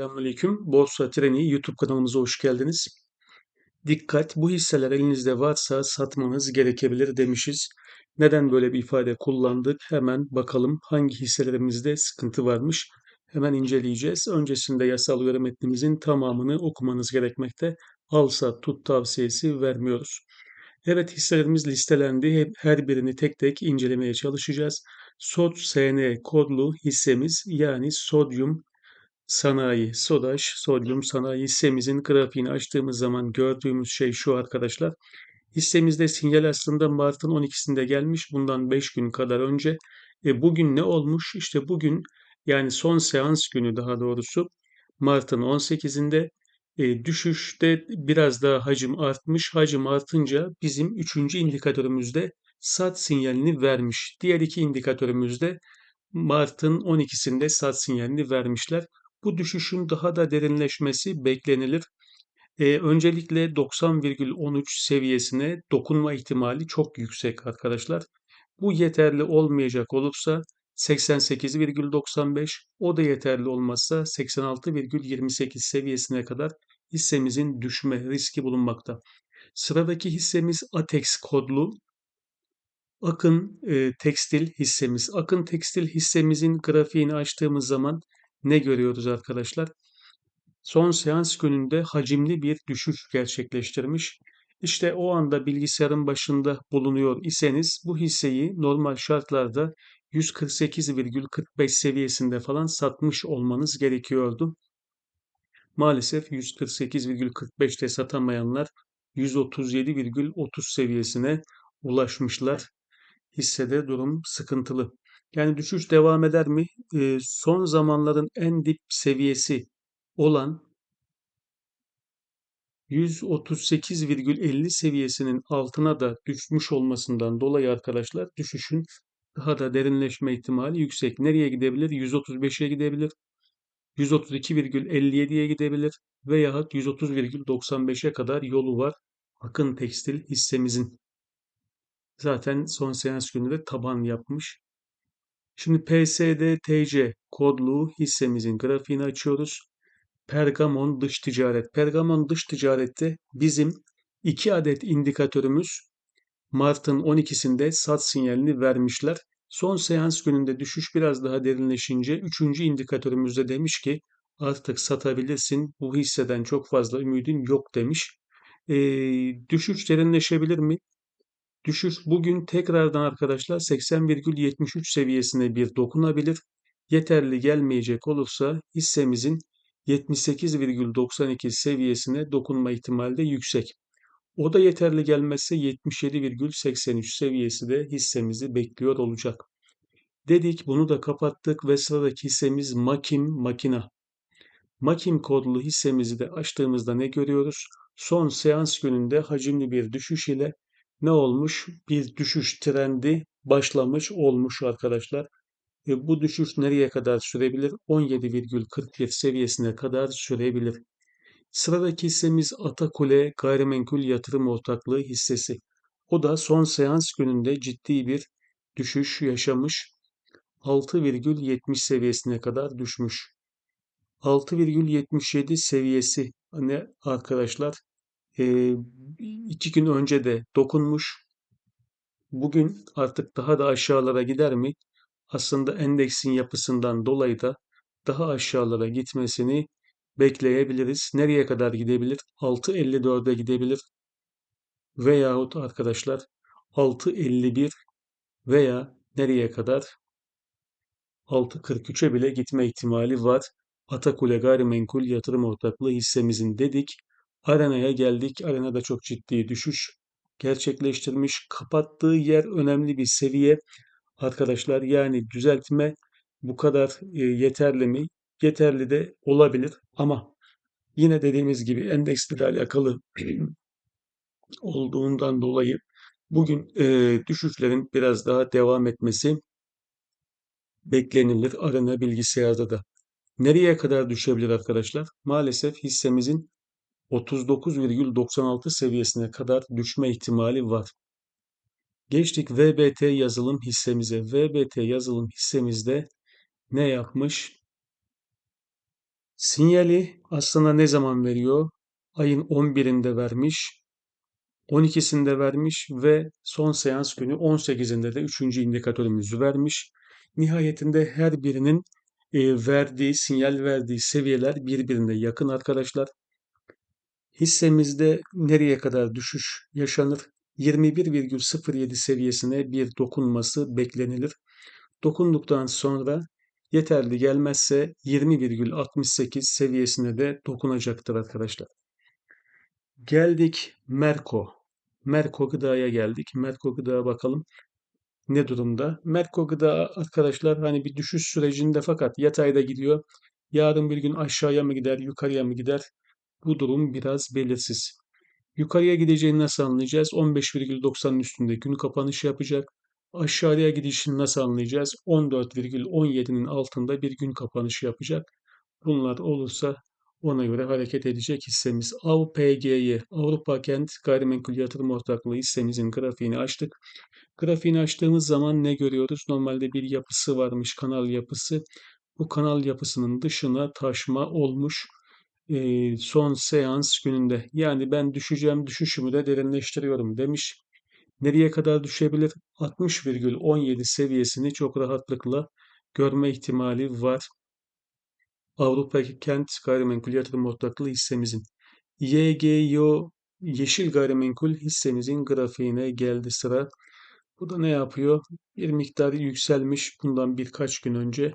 Selamünaleyküm. Borsa Treni YouTube kanalımıza hoş geldiniz. Dikkat, bu hisseler elinizde varsa satmanız gerekebilir demişiz. Neden böyle bir ifade kullandık? Hemen bakalım hangi hisselerimizde sıkıntı varmış. Hemen inceleyeceğiz. Öncesinde yasal uyarı metnimizin tamamını okumanız gerekmekte. Al sat tut tavsiyesi vermiyoruz. Evet hisselerimiz listelendi. Her birini tek tek incelemeye çalışacağız. SOD-SN kodlu hissemiz yani sodyum sanayi, SODAŞ, sodyum sanayi hissemizin grafiğini açtığımız zaman gördüğümüz şey şu arkadaşlar. Hissemizde sinyal aslında Mart'ın 12'sinde gelmiş. Bundan 5 gün kadar önce. E bugün ne olmuş? İşte bugün yani son seans günü daha doğrusu Mart'ın 18'inde e, düşüşte biraz daha hacim artmış. Hacim artınca bizim 3. indikatörümüzde sat sinyalini vermiş. Diğer iki indikatörümüzde Mart'ın 12'sinde sat sinyalini vermişler. Bu düşüşün daha da derinleşmesi beklenilir. Ee, öncelikle 90,13 seviyesine dokunma ihtimali çok yüksek arkadaşlar. Bu yeterli olmayacak olursa 88,95 o da yeterli olmazsa 86,28 seviyesine kadar hissemizin düşme riski bulunmakta. Sıradaki hissemiz ATEX kodlu Akın e, Tekstil hissemiz. Akın Tekstil hissemizin grafiğini açtığımız zaman ne görüyoruz arkadaşlar? Son seans gününde hacimli bir düşüş gerçekleştirmiş. İşte o anda bilgisayarın başında bulunuyor iseniz bu hisseyi normal şartlarda 148,45 seviyesinde falan satmış olmanız gerekiyordu. Maalesef 148,45'te satamayanlar 137,30 seviyesine ulaşmışlar. Hissede durum sıkıntılı. Yani düşüş devam eder mi? E, son zamanların en dip seviyesi olan 138,50 seviyesinin altına da düşmüş olmasından dolayı arkadaşlar düşüşün daha da derinleşme ihtimali yüksek. Nereye gidebilir? 135'e gidebilir. 132,57'ye gidebilir veya 130,95'e kadar yolu var. Akın Tekstil hissemizin. Zaten son seans günü taban yapmış. Şimdi PSDTC kodlu hissemizin grafiğini açıyoruz. Pergamon dış ticaret. Pergamon dış ticarette bizim iki adet indikatörümüz Mart'ın 12'sinde sat sinyalini vermişler. Son seans gününde düşüş biraz daha derinleşince üçüncü indikatörümüzde demiş ki artık satabilirsin bu hisseden çok fazla ümidin yok demiş. Ee, düşüş derinleşebilir mi? Düşüş bugün tekrardan arkadaşlar 80,73 seviyesine bir dokunabilir. Yeterli gelmeyecek olursa hissemizin 78,92 seviyesine dokunma ihtimali de yüksek. O da yeterli gelmezse 77,83 seviyesi de hissemizi bekliyor olacak. Dedik bunu da kapattık ve sıradaki hissemiz Makim Makina. Makim kodlu hissemizi de açtığımızda ne görüyoruz? Son seans gününde hacimli bir düşüş ile ne olmuş? Bir düşüş trendi başlamış olmuş arkadaşlar. E, bu düşüş nereye kadar sürebilir? 17,41 seviyesine kadar sürebilir. Sıradaki hissemiz Atakule Gayrimenkul Yatırım Ortaklığı hissesi. O da son seans gününde ciddi bir düşüş yaşamış. 6,70 seviyesine kadar düşmüş. 6,77 seviyesi ne arkadaşlar e, iki gün önce de dokunmuş. Bugün artık daha da aşağılara gider mi? Aslında endeksin yapısından dolayı da daha aşağılara gitmesini bekleyebiliriz. Nereye kadar gidebilir? 6.54'e gidebilir. Veyahut arkadaşlar 6.51 veya nereye kadar 6.43'e bile gitme ihtimali var. Atakule Gayrimenkul Yatırım Ortaklığı hissemizin dedik. Arena'ya geldik. Arena'da çok ciddi düşüş gerçekleştirmiş. Kapattığı yer önemli bir seviye. Arkadaşlar yani düzeltme bu kadar e, yeterli mi? Yeterli de olabilir ama yine dediğimiz gibi endeksle alakalı olduğundan dolayı bugün e, düşüşlerin biraz daha devam etmesi beklenilir arena bilgisayarda da. Nereye kadar düşebilir arkadaşlar? Maalesef hissemizin 39,96 seviyesine kadar düşme ihtimali var. Geçtik VBT yazılım hissemize. VBT yazılım hissemizde ne yapmış? Sinyali aslında ne zaman veriyor? Ayın 11'inde vermiş, 12'sinde vermiş ve son seans günü 18'inde de 3. indikatörümüzü vermiş. Nihayetinde her birinin e, verdiği, sinyal verdiği seviyeler birbirine yakın arkadaşlar. Hissemizde nereye kadar düşüş yaşanır? 21,07 seviyesine bir dokunması beklenilir. Dokunduktan sonra yeterli gelmezse 20,68 seviyesine de dokunacaktır arkadaşlar. Geldik Merko. Merko Gıda'ya geldik. Merko Gıda'ya bakalım ne durumda. Merko Gıda arkadaşlar hani bir düşüş sürecinde fakat yatayda gidiyor. Yarın bir gün aşağıya mı gider, yukarıya mı gider? Bu durum biraz belirsiz. Yukarıya gideceğini nasıl anlayacağız? 15,90'ın üstünde gün kapanışı yapacak. Aşağıya gidişini nasıl anlayacağız? 14,17'nin altında bir gün kapanışı yapacak. Bunlar olursa ona göre hareket edecek hissemiz. AVPG'yi Avrupa Kent Gayrimenkul Yatırım Ortaklığı hissemizin grafiğini açtık. Grafiğini açtığımız zaman ne görüyoruz? Normalde bir yapısı varmış, kanal yapısı. Bu kanal yapısının dışına taşma olmuş e, son seans gününde. Yani ben düşeceğim, düşüşümü de derinleştiriyorum demiş. Nereye kadar düşebilir? 60,17 seviyesini çok rahatlıkla görme ihtimali var. Avrupa Kent Gayrimenkul Yatırım Ortaklığı hissemizin. YGYO Yeşil Gayrimenkul hissemizin grafiğine geldi sıra. Bu da ne yapıyor? Bir miktar yükselmiş bundan birkaç gün önce.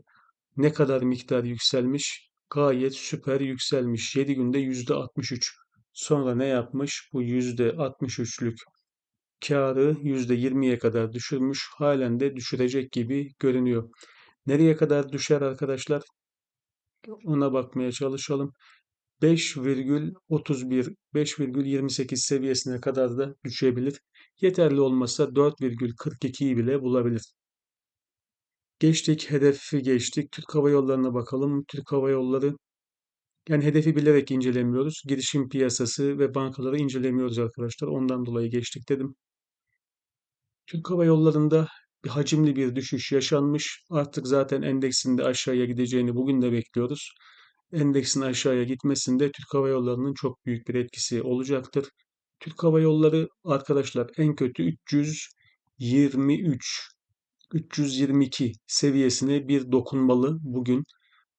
Ne kadar miktar yükselmiş? Gayet süper yükselmiş. 7 günde %63. Sonra ne yapmış? Bu %63'lük karı %20'ye kadar düşürmüş. Halen de düşürecek gibi görünüyor. Nereye kadar düşer arkadaşlar? Ona bakmaya çalışalım. 5,31, 5,28 seviyesine kadar da düşebilir. Yeterli olmazsa 4,42'yi bile bulabilir. Geçtik, hedefi geçtik. Türk Hava Yolları'na bakalım. Türk Hava Yolları yani hedefi bilerek incelemiyoruz. Girişim piyasası ve bankaları incelemiyoruz arkadaşlar. Ondan dolayı geçtik dedim. Türk Hava Yolları'nda bir hacimli bir düşüş yaşanmış. Artık zaten endeksin de aşağıya gideceğini bugün de bekliyoruz. Endeksin aşağıya gitmesinde Türk Hava Yolları'nın çok büyük bir etkisi olacaktır. Türk Hava Yolları arkadaşlar en kötü 323 322 seviyesine bir dokunmalı bugün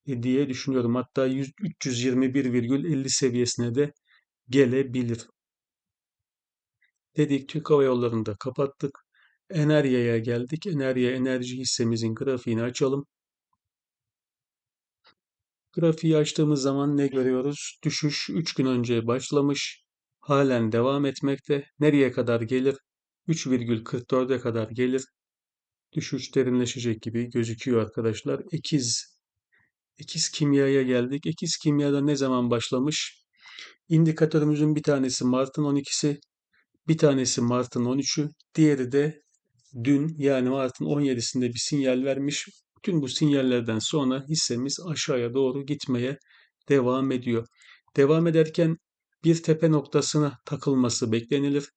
e, diye düşünüyorum. Hatta 321,50 seviyesine de gelebilir. Dedik Türk Hava Yolları'nda kapattık. Enerya'ya geldik. Enerya enerji hissemizin grafiğini açalım. Grafiği açtığımız zaman ne görüyoruz? Düşüş 3 gün önce başlamış. Halen devam etmekte. Nereye kadar gelir? 3,44'e kadar gelir. Düşüş derinleşecek gibi gözüküyor arkadaşlar. Ekiz Ekiz kimyaya geldik. Ekiz kimyada ne zaman başlamış? İndikatörümüzün bir tanesi Mart'ın 12'si, bir tanesi Mart'ın 13'ü, diğeri de dün yani Mart'ın 17'sinde bir sinyal vermiş. Tüm bu sinyallerden sonra hissemiz aşağıya doğru gitmeye devam ediyor. Devam ederken bir tepe noktasına takılması beklenilir.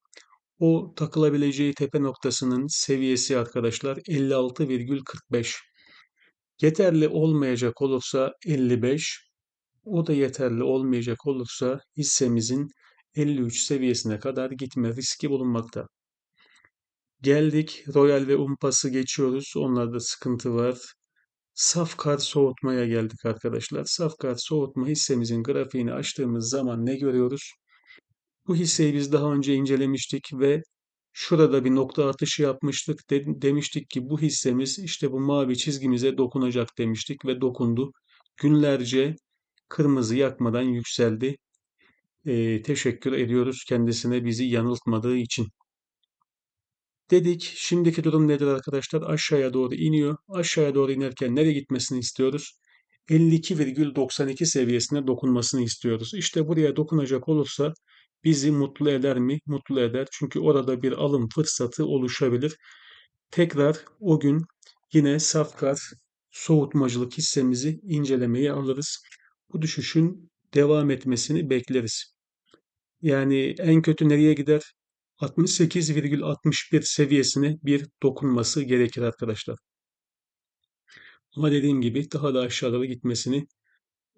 O takılabileceği tepe noktasının seviyesi arkadaşlar 56,45. Yeterli olmayacak olursa 55, o da yeterli olmayacak olursa hissemizin 53 seviyesine kadar gitme riski bulunmakta. Geldik Royal ve Umpas'ı geçiyoruz. Onlarda sıkıntı var. Safkar soğutmaya geldik arkadaşlar. Safkar soğutma hissemizin grafiğini açtığımız zaman ne görüyoruz? Bu hisseyi biz daha önce incelemiştik ve şurada bir nokta atışı yapmıştık. De, demiştik ki bu hissemiz işte bu mavi çizgimize dokunacak demiştik ve dokundu. Günlerce kırmızı yakmadan yükseldi. Ee, teşekkür ediyoruz kendisine bizi yanıltmadığı için. Dedik. Şimdiki durum nedir arkadaşlar? Aşağıya doğru iniyor. Aşağıya doğru inerken nereye gitmesini istiyoruz? 52,92 seviyesine dokunmasını istiyoruz. İşte buraya dokunacak olursa bizi mutlu eder mi? Mutlu eder. Çünkü orada bir alım fırsatı oluşabilir. Tekrar o gün yine Safkar soğutmacılık hissemizi incelemeye alırız. Bu düşüşün devam etmesini bekleriz. Yani en kötü nereye gider? 68,61 seviyesine bir dokunması gerekir arkadaşlar. Ama dediğim gibi daha da aşağılara gitmesini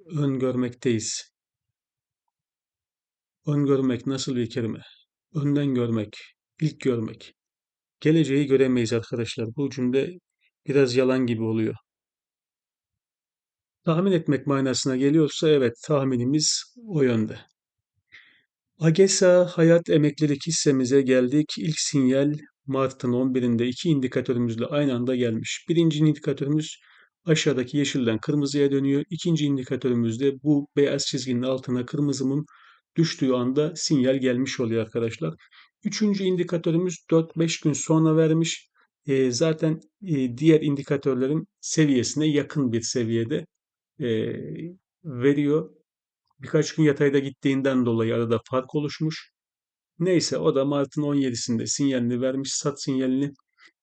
Öngörmekteyiz. Öngörmek nasıl bir kelime? Önden görmek, ilk görmek. Geleceği göremeyiz arkadaşlar. Bu cümle biraz yalan gibi oluyor. Tahmin etmek manasına geliyorsa evet tahminimiz o yönde. AGESA Hayat Emeklilik hissemize geldik. İlk sinyal Mart'ın 11'inde iki indikatörümüzle aynı anda gelmiş. Birinci indikatörümüz aşağıdaki yeşilden kırmızıya dönüyor. İkinci indikatörümüzde bu beyaz çizginin altına kırmızının düştüğü anda sinyal gelmiş oluyor arkadaşlar. Üçüncü indikatörümüz 4-5 gün sonra vermiş. E, zaten e, diğer indikatörlerin seviyesine yakın bir seviyede e, veriyor. Birkaç gün yatayda gittiğinden dolayı arada fark oluşmuş. Neyse o da Mart'ın 17'sinde sinyalini vermiş, sat sinyalini.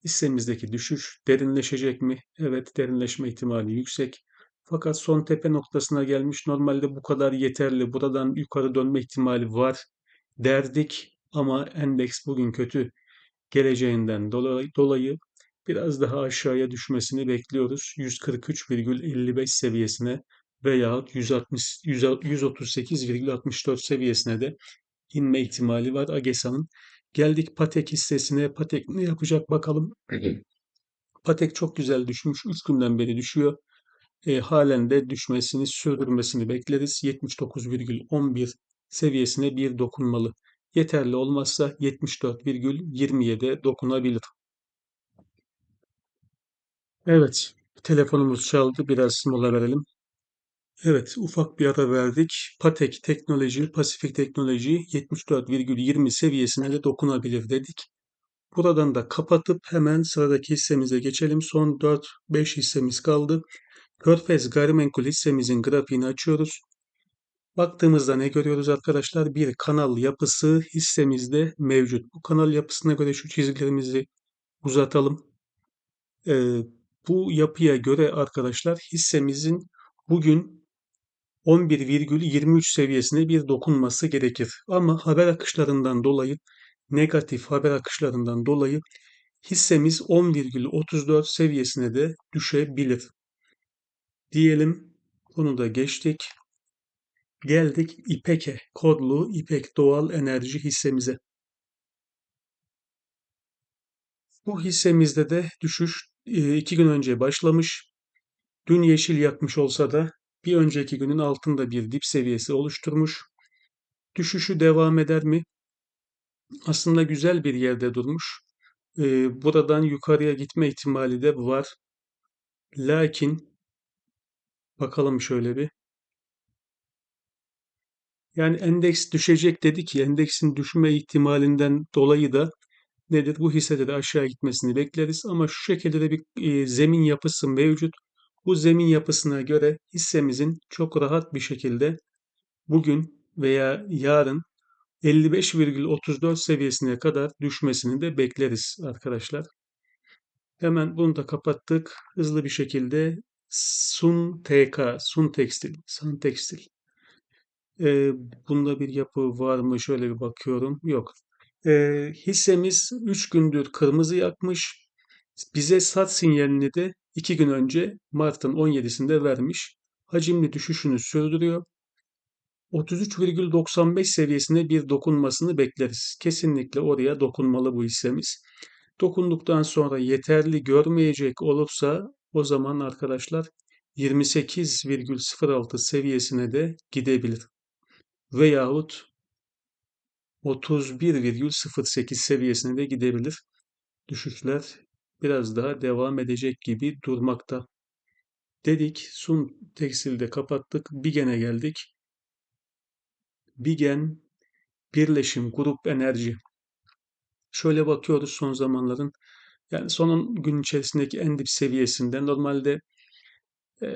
Hissemizdeki düşüş derinleşecek mi? Evet, derinleşme ihtimali yüksek. Fakat son tepe noktasına gelmiş. Normalde bu kadar yeterli. Buradan yukarı dönme ihtimali var derdik ama endeks bugün kötü geleceğinden dolayı, dolayı biraz daha aşağıya düşmesini bekliyoruz. 143,55 seviyesine 160, 138,64 seviyesine de inme ihtimali var Agesa'nın. Geldik Patek hissesine. Patek ne yapacak bakalım. Patek çok güzel düşmüş. 3 günden beri düşüyor. E, halen de düşmesini sürdürmesini bekleriz. 79,11 seviyesine bir dokunmalı. Yeterli olmazsa 74,20'ye de dokunabilir. Evet, telefonumuz çaldı. Biraz mola verelim. Evet, ufak bir ara verdik. Patek Teknoloji, Pasifik Teknoloji 74,20 seviyesine de dokunabilir dedik. Buradan da kapatıp hemen sıradaki hissemize geçelim. Son 4-5 hissemiz kaldı. Körfez Gayrimenkul hissemizin grafiğini açıyoruz. Baktığımızda ne görüyoruz arkadaşlar? Bir kanal yapısı hissemizde mevcut. Bu kanal yapısına göre şu çizgilerimizi uzatalım. Ee, bu yapıya göre arkadaşlar hissemizin bugün 11,23 seviyesine bir dokunması gerekir. Ama haber akışlarından dolayı negatif haber akışlarından dolayı hissemiz 10,34 seviyesine de düşebilir. Diyelim bunu da geçtik. Geldik İpek'e, kodlu İpek Doğal Enerji hissemize. Bu hissemizde de düşüş e, iki gün önce başlamış. Dün yeşil yakmış olsa da bir önceki günün altında bir dip seviyesi oluşturmuş. Düşüşü devam eder mi? Aslında güzel bir yerde durmuş. E, buradan yukarıya gitme ihtimali de var. Lakin bakalım şöyle bir. Yani endeks düşecek dedi ki endeksin düşme ihtimalinden dolayı da nedir? Bu hissede de aşağı gitmesini bekleriz ama şu şekilde de bir e, zemin yapısı mevcut. Bu zemin yapısına göre hissemizin çok rahat bir şekilde bugün veya yarın 55,34 seviyesine kadar düşmesini de bekleriz arkadaşlar. Hemen bunu da kapattık. Hızlı bir şekilde Sun TK, Sun Tekstil, Sun Tekstil. Ee, bunda bir yapı var mı? Şöyle bir bakıyorum. Yok. Ee, hissemiz 3 gündür kırmızı yakmış. Bize sat sinyalini de 2 gün önce Mart'ın 17'sinde vermiş. Hacimli düşüşünü sürdürüyor. 33,95 seviyesine bir dokunmasını bekleriz. Kesinlikle oraya dokunmalı bu hissemiz. Dokunduktan sonra yeterli görmeyecek olursa o zaman arkadaşlar 28,06 seviyesine de gidebilir veyahut 31,08 seviyesine de gidebilir. Düşüşler biraz daha devam edecek gibi durmakta. Dedik Sun Tekstil'de kapattık. Bigen'e geldik. Bigen Birleşim Grup Enerji. Şöyle bakıyoruz son zamanların yani son gün içerisindeki en dip seviyesinden normalde e,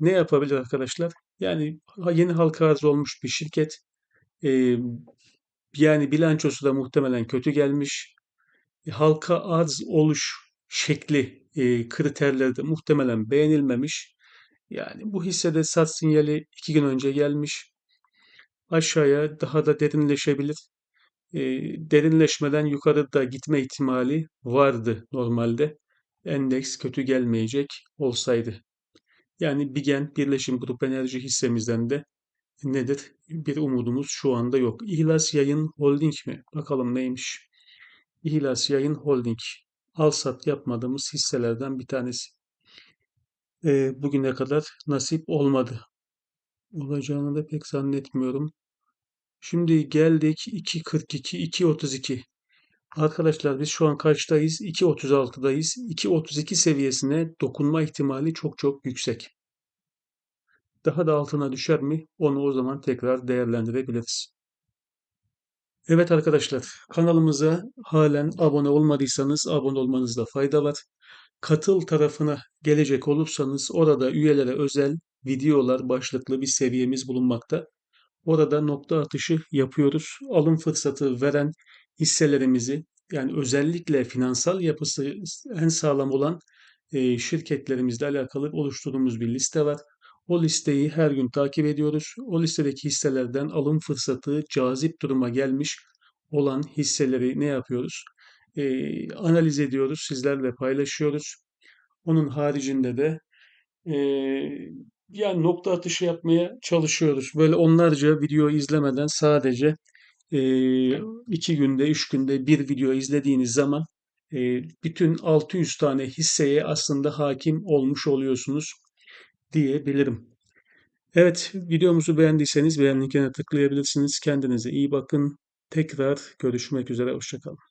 ne yapabilir arkadaşlar? Yani yeni halka arz olmuş bir şirket. E, yani bilançosu da muhtemelen kötü gelmiş. E, halka arz oluş şekli e, kriterleri de muhtemelen beğenilmemiş. Yani bu hissede sat sinyali iki gün önce gelmiş. Aşağıya daha da derinleşebilir. E, derinleşmeden yukarıda gitme ihtimali vardı normalde. Endeks kötü gelmeyecek olsaydı. Yani Bigen Birleşim Grup Enerji hissemizden de nedir? Bir umudumuz şu anda yok. İhlas Yayın Holding mi? Bakalım neymiş? İhlas Yayın Holding. Al sat yapmadığımız hisselerden bir tanesi. Ee, bugüne kadar nasip olmadı. Olacağını da pek zannetmiyorum. Şimdi geldik 2.42, 2.32. Arkadaşlar biz şu an kaçtayız? 2.36'dayız. 2.32 seviyesine dokunma ihtimali çok çok yüksek. Daha da altına düşer mi? Onu o zaman tekrar değerlendirebiliriz. Evet arkadaşlar, kanalımıza halen abone olmadıysanız abone olmanızda fayda var. Katıl tarafına gelecek olursanız orada üyelere özel videolar başlıklı bir seviyemiz bulunmakta. Orada nokta atışı yapıyoruz. Alım fırsatı veren hisselerimizi yani özellikle finansal yapısı en sağlam olan e, şirketlerimizle alakalı oluşturduğumuz bir liste var. O listeyi her gün takip ediyoruz. O listedeki hisselerden alım fırsatı cazip duruma gelmiş olan hisseleri ne yapıyoruz? E, analiz ediyoruz, sizlerle paylaşıyoruz. Onun haricinde de e, yani nokta atışı yapmaya çalışıyoruz. Böyle onlarca video izlemeden sadece e, iki günde, üç günde bir video izlediğiniz zaman e, bütün 600 tane hisseye aslında hakim olmuş oluyorsunuz diyebilirim. Evet, videomuzu beğendiyseniz beğen linkine tıklayabilirsiniz. Kendinize iyi bakın. Tekrar görüşmek üzere. Hoşçakalın.